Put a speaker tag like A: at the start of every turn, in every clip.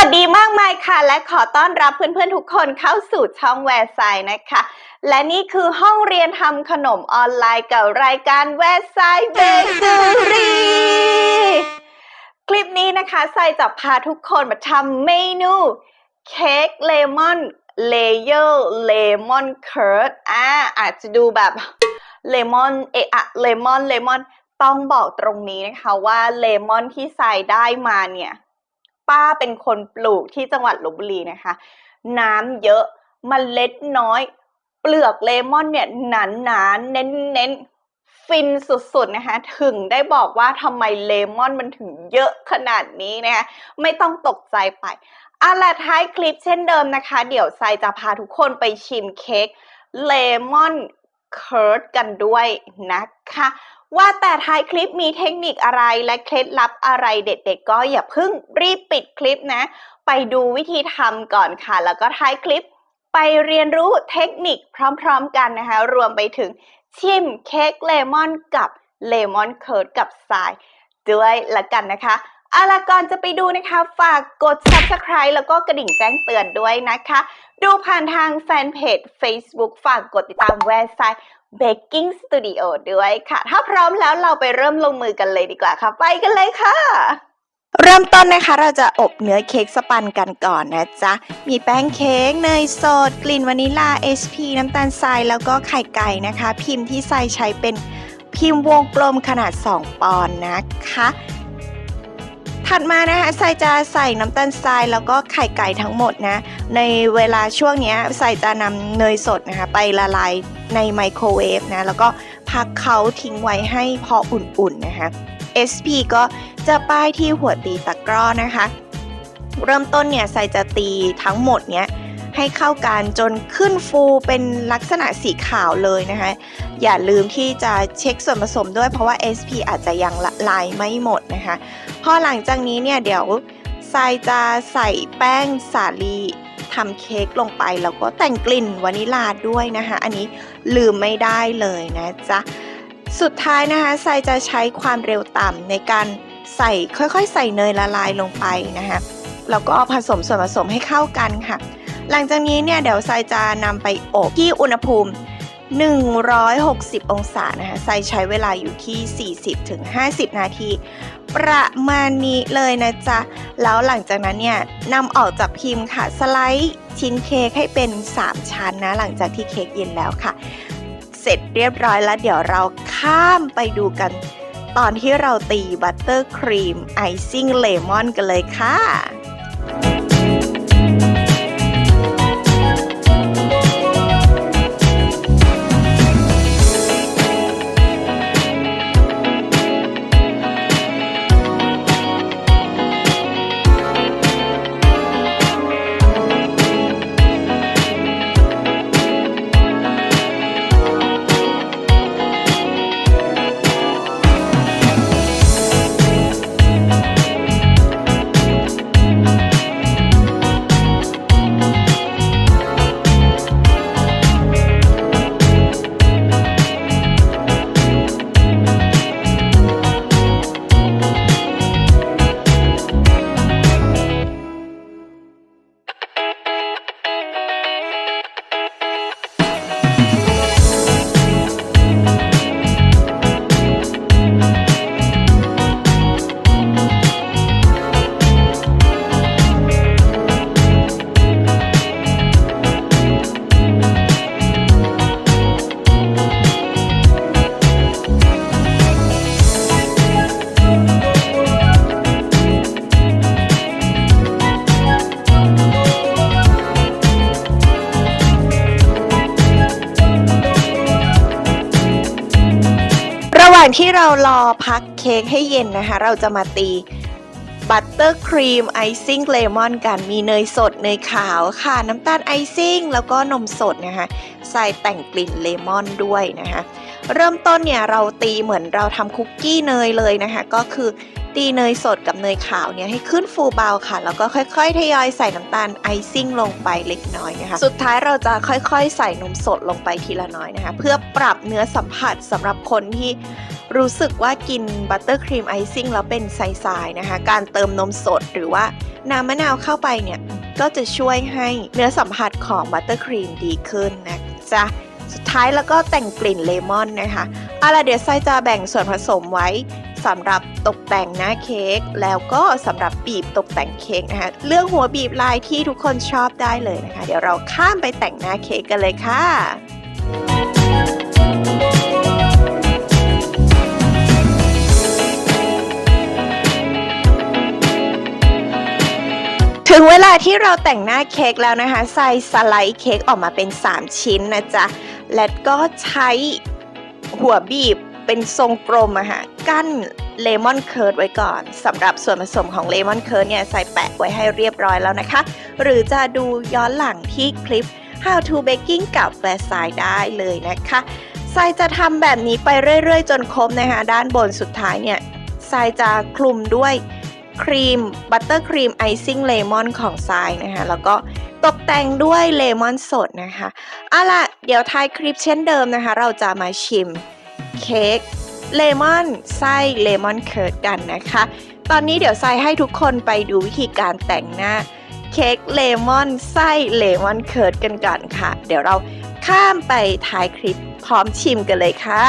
A: วัสดีมากมายค่ะ และขอต้อนรับเพื่อนๆทุกคนเข้าสู่ช่องแวร์ไซน์นะคะ และนี่คือห้องเรียนทำขนมออนไลน์กับรายการแวร์ไซน์เบเกอรี่คลิปนี้นะคะไซจะพาทุกคนมาทำเมนูเค้กเลมอนเลเยอร์เลมอนเคิร์ดอ่าอาจจะดูแบบเลมอนเอะอะเลมอนเลมอนต้องบอกตรงนี้นะคะว่าเลมอนที่ใส่ได้มาเนี่ย ป้าเป็นคนปลูกที่จังหวัดลบบุรีนะคะ น้ำเยอะมเมล็ดน้อย เปลือกเลมอนเนี่ยหนาหนาๆเน้นเน้นฟินสุดๆนะคะ ถึงได้บอกว่าทำไมเลมอนมันถึงเยอะขนาดนี้นะคะ ไม่ต้องตกใจไปเอาละท้ายคลิปเช่นเดิมนะคะ เดี๋ยวไซจะพาทุกคนไปชิมเค้กเลมอนเคิร์ดกันด้วยนะคะ ว่าแต่ท้ายคลิปมีเทคนิคอะไรและเคล็ดลับอะไรเด็ดๆ ก็อย่าเพิ่งรีบปิดคลิปนะ ไปดูวิธีทำก่อนค่ะ แล้วก็ท้ายคลิปไปเรียนรู้เทคนิคพร้อมๆกันนะคะ รวมไปถึงชิมเค้กเลมอนกับเลมอนเคิร์ดกับทรายด้วยละกันนะคะเอาละก่อนจะไปดูนะคะ ฝากกด subscribe แล้วก็กระดิ่งแจ้งเตือนด้วยนะคะ ดูผ่านทางแฟนเพจ Facebook ฝากกดติดตามแวร์ไซต์ Baking Studio ด้วยค่ะ ถ้าพร้อมแล้วเราไปเริ่มลงมือกันเลยดีกว่าค่ะ ไปกันเลยค่ะ เริ่มต้นนะคะเราจะอบเนื้อเค้กสปันกันก่อนนะจ๊ะ มีแป้งเค้กเนยสด กลิ่นวานิลา HP น้ำตาลทรายแล้วก็ไข่ไก่นะคะ พิมพ์ที่ใส่ใช้เป็นพิมพ์วงกลมขนาด 2 ปอนด์นะคะ ถัดมานะคะใส่จะใส่น้ำตาลทรายแล้วก็ไข่ไก่ทั้งหมดนะ ในเวลาช่วงนี้ใส่จะนำเนยสดนะคะไปละลายในไมโครเวฟนะ แล้วก็พักเขาทิ้งไว้ให้พออุ่นๆนะคะ SP ก็จะป้ายที่หัวตีตะกร้อนะคะ เริ่มต้นเนี่ยใส่จะตีทั้งหมดเนี้ย ให้เข้ากันจนขึ้นฟูเป็นลักษณะสีขาวเลยนะคะ อย่าลืมที่จะเช็คส่วนผสมด้วยเพราะว่า SP อาจจะยังละลายไม่หมดนะคะ พอหลังจากนี้เนี่ยเดี๋ยวทรายจะใส่แป้งสาลีทำเค้กลงไปแล้วก็แต่งกลิ่นวานิลาด้วยนะคะ อันนี้ลืมไม่ได้เลยนะจ๊ะ สุดท้ายนะคะทรายจะใช้ความเร็วต่ำในการใส่ค่อยๆ ใส่เนยละลายลงไปนะคะแล้วก็ผสมส่วนผสมให้เข้ากันค่ะ หลังจากนี้เนี่ยเดี๋ยวทรายจะนำไปอบที่อุณหภูมิ 160 องศานะคะทรายใช้เวลาอยู่ที่ 40-50 นาที ประมาณนี้เลยนะจ๊ะ แล้วหลังจากนั้นเนี่ยนำออกจากพิมพ์ค่ะ สไลด์ชิ้นเค้กให้เป็น 3 ชั้นนะ หลังจากที่เค้กเย็นแล้วค่ะ เสร็จเรียบร้อยแล้วเดี๋ยวเราข้ามไปดูกันตอนที่เราตีบัตเตอร์ครีมไอซิ่งเลมอนกันเลยค่ะางที่เรารอพักเค้กให้เย็นนะคะ เราจะมาตีบัตเตอร์ครีมไอซิ่งเลมอนกัน มีเนยสด เนยขาวค่ะ น้ำตาลไอซิ่งแล้วก็นมสดนะคะ ใส่แต่งกลิ่นเลมอนด้วยนะคะ เริ่มต้นเนี่ยเราตีเหมือนเราทำคุกกี้เนยเลยนะคะ ก็คือ ตีเนยสดกับเนยขาวเนี่ยให้ขึ้นฟูเบาค่ะ แล้วก็ค่อยๆทยอยใส่น้ำตาลไอซิ่งลงไปเล็กน้อยนะคะ สุดท้ายเราจะค่อยๆ ใส่นมสดลงไปทีละน้อยนะคะ เพื่อปรับเนื้อสัมผัสสำหรับคนที่รู้สึกว่ากินบัตเตอร์ครีมไอซิ่งแล้วเป็นทรายๆนะคะ การเติมนมสดหรือว่าน้ำมะนาวเข้าไปเนี่ยก็จะช่วยให้เนื้อสัมผัสของบัตเตอร์ครีมดีขึ้นนะจ๊ะสุดท้ายแล้วก็แต่งกลิ่นเลมอนนะคะอาล่ะเดี๋ยวไซจะแบ่งส่วนผสมไว้ สำหรับตกแต่งหน้าเค้กแล้วก็สำหรับบีบตกแต่งเค้กนะคะเลือกหัวบีบลายที่ทุกคนชอบได้เลยนะคะ เดี๋ยวเราข้ามไปแต่งหน้าเค้กกันเลยค่ะถึงเวลาที่เราแต่งหน้าเค้กแล้วนะคะ ใส่สไลด์เค้กออกมาเป็น 3 ชิ้นนะจ๊ะ และก็ใช้หัวบีบ เป็นทรงกลมอะค่ะกั้นเลมอนเคิร์ดไว้ก่อนสำหรับส่วนผสมของเลมอนเคิร์ดเนี่ยใส่แปะไว้ให้เรียบร้อยแล้วนะคะ หรือจะดูย้อนหลังที่คลิป How to Baking กับแวร์ซายได้เลยนะคะทรายจะทำแบบนี้ไปเรื่อยๆ จนครบนะคะด้านบนสุดท้ายเนี่ยทรายจะคลุมด้วยครีมบัตเตอร์ครีมไอซิ่งเลมอนของทรายนะคะแล้วก็ตกแต่งด้วยเลมอนสดนะคะเอาล่ะ เดี๋ยวท้ายคลิปเช่นเดิมนะคะ เราจะมาชิม เค้กเลมอนไส้เลมอนเคิร์ดกันนะคะ ตอนนี้เดี๋ยวไซให้ทุกคนไปดูวิธีการแต่งหน้าเค้กเลมอนไส้เลมอนเคิร์ดกันก่อนค่ะ เดี๋ยวเราข้ามไปท้ายคลิปพร้อมชิมกันเลยค่ะ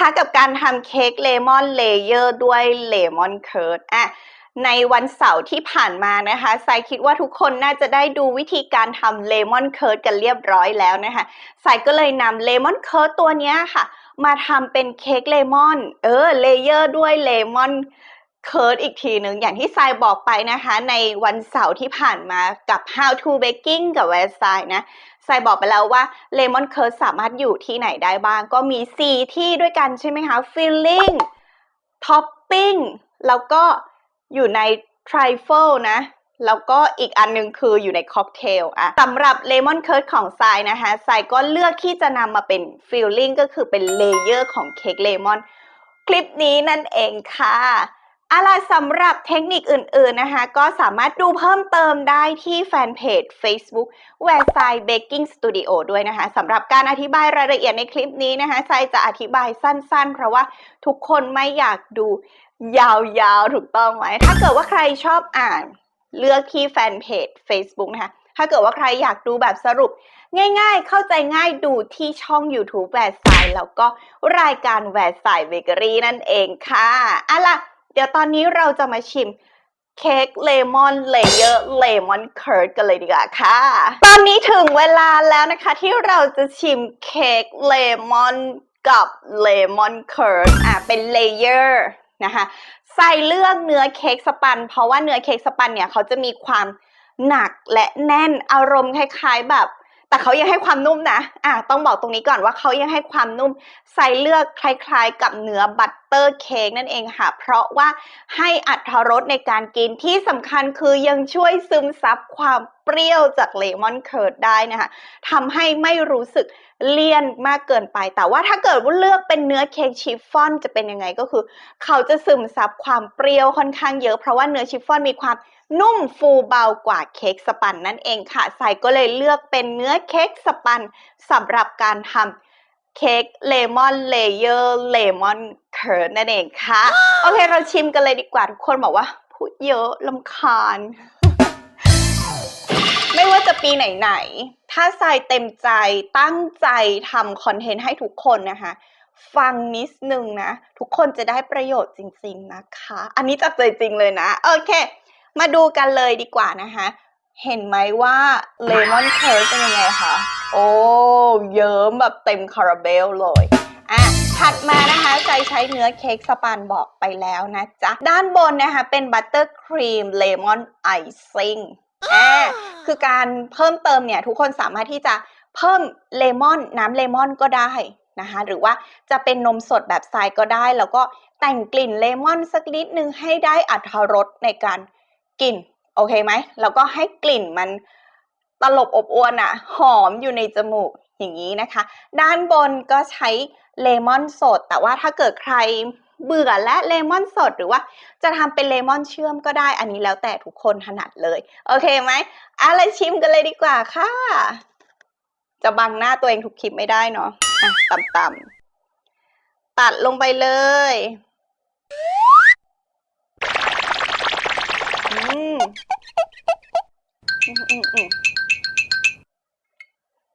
A: นบ้างคะกับการทำเค้กเลมอนเลเยอร์ด้วยเลมอนเคิร์ดอะในวันเสาร์ที่ผ่านมานะคะทรายคิดว่าทุกคนน่าจะได้ดูวิธีการทำเลมอนเคิร์ดกันเรียบร้อยแล้วนะคะทรายก็เลยนำเลมอนเคิร์ดตัวนี้ค่ะ มาทำเป็นเค้กเลมอน เออเลเยอร์ด้วยเลมอนเคิร์ดอีกทีหนึ่งอย่างที่ทรายบอกไปนะคะ ในวันเสาร์ที่ผ่านมากับ How to Baking กับเวสไซนะ ทรายบอกไปแล้วว่าเลมอนเคิร์สามารถอยู่ที่ไหนได้บ้าง ก็มี 4 ที่ด้วยกันใช่ไหมคะ filling ท็อปปิ้งแล้วก็อยู่ใน trifle นะ แล้วก็อีกอันหนึงคืออยู่ในค็อกเทลอะสำหรับเลมอนเคิร์ดของทรายนะคะทรายก็เลือกที่จะนำมาเป็น filling ก็คือเป็นเลเยอร์ของเค้กเลมอนคลิปนี้นั่นเองค่ะ อะไรสำหรับเทคนิคอื่นๆนะคะ ก็สามารถดูเพิ่มเติมได้ที่แฟนเพจ Facebook w e r s i d e Baking Studio ด้วยนะคะสำหรับการอธิบายรายละเอียดในคลิปนี้นะคะทรายจะอธิบายสั้นๆ เพราะว่าทุกคนไม่อยากดูยาวๆ ถูกต้องไหม ถ้าเกิดว่าใครชอบอ่านเลือกที่แฟนเพจ Facebook นะคะ ถ้าเกิดว่าใครอยากดูแบบสรุป ง่ายๆ เข้าใจง่ายดูที่ช่อง YouTube แวร์ไซแล้วก็รายการแวร์ไซเบเกอรี่นั่นเองค่ะอะล่ะ เดี๋ยวตอนนี้เราจะมาชิมเค้กเลมอนเลเยอร์เลมอนเคิร์ดกันเลยดีกว่าค่ะ ตอนนี้ถึงเวลาแล้วนะคะที่เราจะชิมเค้กเลมอนกับเลมอนเคิร์ดอะเป็นเลเยอร์นะคะใส่เลือกเนื้อเค้กสปัน เพราะว่าเนื้อเค้กสปันเนี่ยเขาจะมีความหนักและแน่นอารมณ์คล้ายๆแบบ แต่เขายังให้ความนุ่มนะ อะต้องบอกตรงนี้ก่อนว่าเขายังให้ความนุ่มใส่เลือกคล้ายๆ กับเนื้อบัตเตอร์เค้กนั่นเองค่ะ เพราะว่าให้อัตรรสในการกินที่สำคัญคือยังช่วยซึมซับความเปรี้ยวจากเลมอนเคิร์ดได้นะคะทำให้ไม่รู้สึกเลี่ยนมากเกินไป แต่ว่าถ้าเกิดว่าเลือกเป็นเนื้อเค้กชิฟฟ่อนจะเป็นยังไงก็คือ เขาจะซึมซับความเปรี้ยวค่อนข้างเยอะ เพราะว่าเนื้อชิฟฟ่อนมีความ นุ่มฟูเบากว่าเค้กสปันนั่นเองค่ะใส่ก็เลยเลือกเป็นเนื้อเค้กสปันสำหรับการทำเค้กเลมอนเลเยอร์เลมอนเคิร์ดนั่นเองค่ะ โอเค เราชิมกันเลยดีกว่า ทุกคนบอกว่า พูดเยอะลำคาญ ไม่ว่าจะปีไหนๆ ถ้าทรายเต็มใจตั้งใจทำคอนเทนต์ให้ทุกคนนะคะ ฟังนิดนึงนะ ทุกคนจะได้ประโยชน์จริง ๆนะคะ อันนี้จากใจจริงเลยนะ โอเค มาดูกันเลยดีกว่านะคะ เห็นไหมว่าเลมอนเคิร์เป็นยังไงคะ โอ้เยิ้มแบบเต็มคาราเบลเลยอะถัดมานะคะใจใช้เนื้อเค้กสปันบอกไปแล้วนะจ๊ะ ด้านบนนะคะเป็นบัตเตอร์ครีมเลมอนไอซิ่งอ่าคือการเพิ่มเติมเนี่ยทุกคนสามารถที่จะเพิ่มเลมอนน้ำเลมอนก็ได้นะคะหรือว่าจะเป็นนมสดแบบทรายก็ได้ แล้วก็แต่งกลิ่นเลมอนสักนิดนึงให้ได้อัตรรสในการ กินโอเคไหมแล้วก็ให้กลิ่นมันตลบอบอวนอะหอมอยู่ในจมูกอย่างนี้นะคะ ด้านบนก็ใช้เลมอนสด แต่ว่าถ้าเกิดใครเบื่อและเลมอนสดหรือว่าจะทำเป็นเลมอนเชื่อมก็ได้ อันนี้แล้วแต่ทุกคนถนัดเลย โอเคไหมอะไรชิมกันเลยดีกว่าค่ะ จะบังหน้าตัวเองทุกคลิปไม่ได้เนาะะต่ำๆตัดลงไปเลย อืมอืมอืมอืม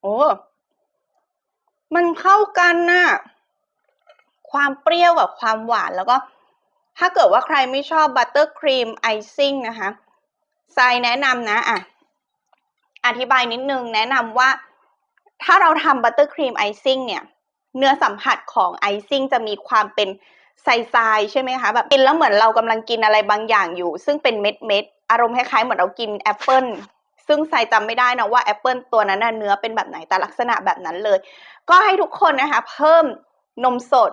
A: โอ้ มันเข้ากันน่ะ ความเปรี้ยวกับความหวานแล้วก็ ถ้าเกิดว่าใครไม่ชอบบัตเตอร์ครีมไอซิ่งนะคะทรายแนะนำนะอะอธิบายนิดนึงแนะนำว่า ถ้าเราทำบัตเตอร์ครีมไอซิ่งเนี่ย เนื้อสัมผัสของไอซิ่งจะมีความเป็น ทรายๆใช่ไหมคะแบบกินแล้วเหมือนเรากำลังกินอะไรบางอย่างอยู่ ซึ่งเป็นเม็ดเม็ดอารมณ์คล้ายๆเหมือนเรากินแอปเปิลซึ่งทรายจำไม่ได้นะว่าแอปเปิลตัวนั้นนะเนื้อเป็นแบบไหนแต่ลักษณะแบบนั้นเลย ก็ให้ทุกคนนะคะ เพิ่มนมสด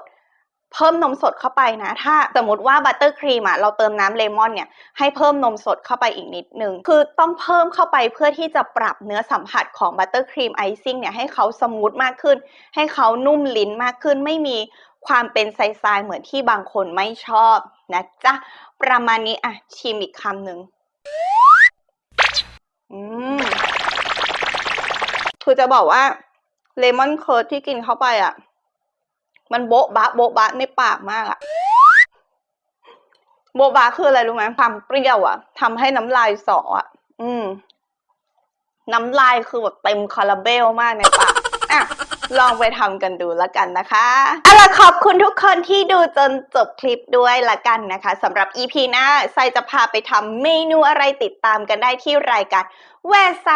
A: เพิ่มนมสดเข้าไปนะ ถ้าสมมติว่าบัตเตอร์ครีมอะเราเติมน้ำเลมอนเนี่ยให้เพิ่มนมสดเข้าไปอีกนิดนึงคือต้องเพิ่มเข้าไปเพื่อที่จะปรับเนื้อสัมผัสของบัตเตอร์ครีมไอซิ่งเนี่ยให้เขาสมูทมากขึ้น ให้เขานุ่มลิ้นมากขึ้นไม่มี ความเป็นทรายๆเหมือนที่บางคนไม่ชอบนะจ๊ะ ประมาณนี้อะชิมอีกคำหนึ่งอืมคือจะบอกว่าเลมอนเคิร์ดที่กินเข้าไปอะ มันโบ๊ะบะโบ๊ะบะในปากมากอะ โบ๊ะบะคืออะไรรู้ไหมความเปรี้ยวอะทำให้น้ำลายสออะ อืม น้ำลายคือแบบเต็มคาราเบลมากในปากอะ ลองไปทำกันดูแล้วกันนะคะเอาล่ะขอบคุณทุกคนที่ดูจนจบคลิปด้วยละกันนะคะสำหรับ EP หน้าไซจะพาไปทำเมนูอะไรติดตามกันได้ที่รายการแวร์ไซ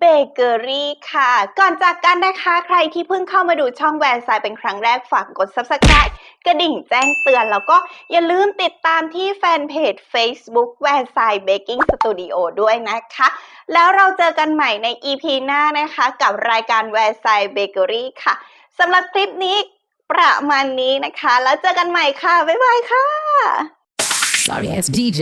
A: เบเกอรี่ค่ะ ก่อนจากกันนะคะ ใครที่เพิ่งเข้ามาดูช่องแวร์ไซเป็นครั้งแรกฝากกด Subscribe กระดิ่งแจ้งเตือน แล้วก็อย่าลืมติดตามที่แฟนเพจ Facebook แวร์ไซเบกกิ้งสตูดิโอด้วยนะคะ แล้วเราเจอกันใหม่ใน EP หน้านะคะ กับรายการแวร์ไซเบเกอรี่ค่ะสำหรับคลิปนี้ประมาณนี้นะคะ แล้วเจอกันใหม่ค่ะ บ๊ายบายค่ะ
B: Sorry ass DJ.